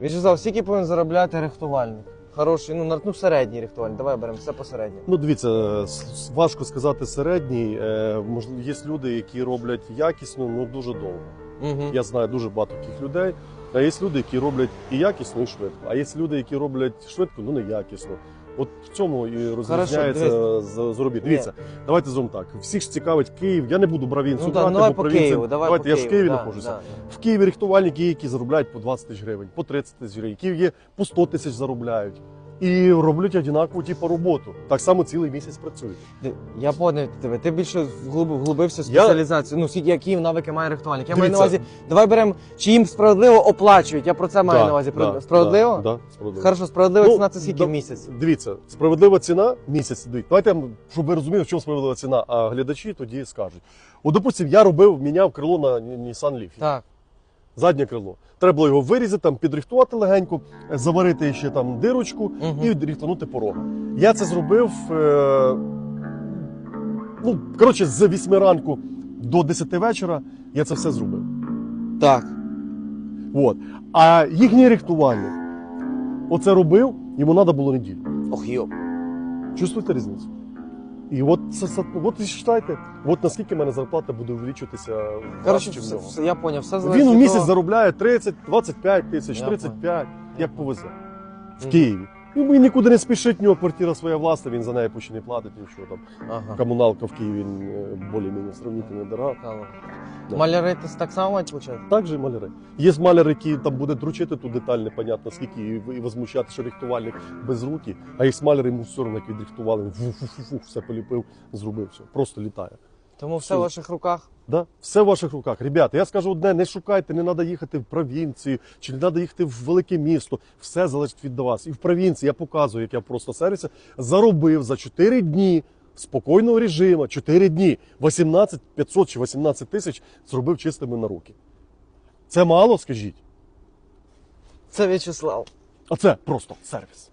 В'ячеслав, скільки повинен заробляти рихтувальник? Хороший, ну, на- ну середній рихтувальник. Давай беремо все посередньо. Ну, дивіться, важко сказати середній. Е, Можливо, є люди, які роблять якісно, ну дуже довго. Угу. Я знаю дуже багато таких людей. А є люди, які роблять і якісно, і швидко. А є люди, які роблять швидко, ну не якісно. От в цьому і розрізняється заробіт. Дивіться, давайте зробимо так. Всіх ж цікавить Київ. Я не буду провінцію Ну, да, брати, ну, давай бо провінція- Києву, давай Давайте я ж в Києві да, знаходжуся. да. В Києві рихтувальники, є, які заробляють по 20 тисяч гривень, по 30 тисяч гривень, які є по 100 тисяч заробляють. І роблять однакову типу роботу. Так само цілий місяць працюють. Я поняв тебе. Ти більше вглиб- вглибився в Я- спеціалізацію. Ну, скільки які навики має рихтувальник. Я маю на увазі, давай беремо, чи їм справедливо оплачують. Я про це маю Да, на увазі. да, справедливо? Да, да, справедливо. Хорошо, справедлива Ну, ціна це скільки да- в місяць? Дивіться, справедлива ціна місяць. Дивіться, Давайте, щоб ви розуміли, в чому справедлива ціна, а глядачі тоді скажуть. От, допустим, я робив, міняв крило на Nissan Leaf. Так. Заднє крило. Треба було його вирізати, там, підрихтувати легенько, е, заварити ще там дирочку Мгм. і відрихтанути порога. Я це зробив. Е- ну, коротше, з 8 ранку до 10 вечора я це все зробив. Так. От. А їхній рихтувальник оце робив, йому треба було неділю. Ох, йо. Чувствуєте різницю? І от це, це от считайте, от наскільки в мене зарплата буде увеличуватися Коротше, все, все, я поняв. Все залежить Він у від місяць того- заробляє 30, 25 тисяч, Я 35, як повезе. В Мгм. Києві. Ну, він нікуди не спішить, в нього квартира своя власна, він за неї почне не платить нічого там. Ага. Комуналка в Києві е, більш-менш сравнительно дорога. Цікаво. Да. Маляри ти так само мають? Так же і маляри. Є маляр, який там буде дручити ту деталь, непонятно скільки, і, і возмущати, що рихтувальник без руки, а є маляр, йому все одно, як відрихтували, фу-фу-фу, все поліпив, зробив все. Просто літає. Тому все в ваших руках. Да? Все в ваших руках. Ребята, я скажу одне: не шукайте, не треба їхати в провінцію, чи не треба їхати в велике місто. Все залежить від вас. І в провінції я показую, як я просто сервісі заробив за 4 дні спокійного режиму, 4 дні, 18 500 чи 18 тисяч зробив чистими на руки. Це мало, скажіть. Це В'ячеслав. А це просто сервіс.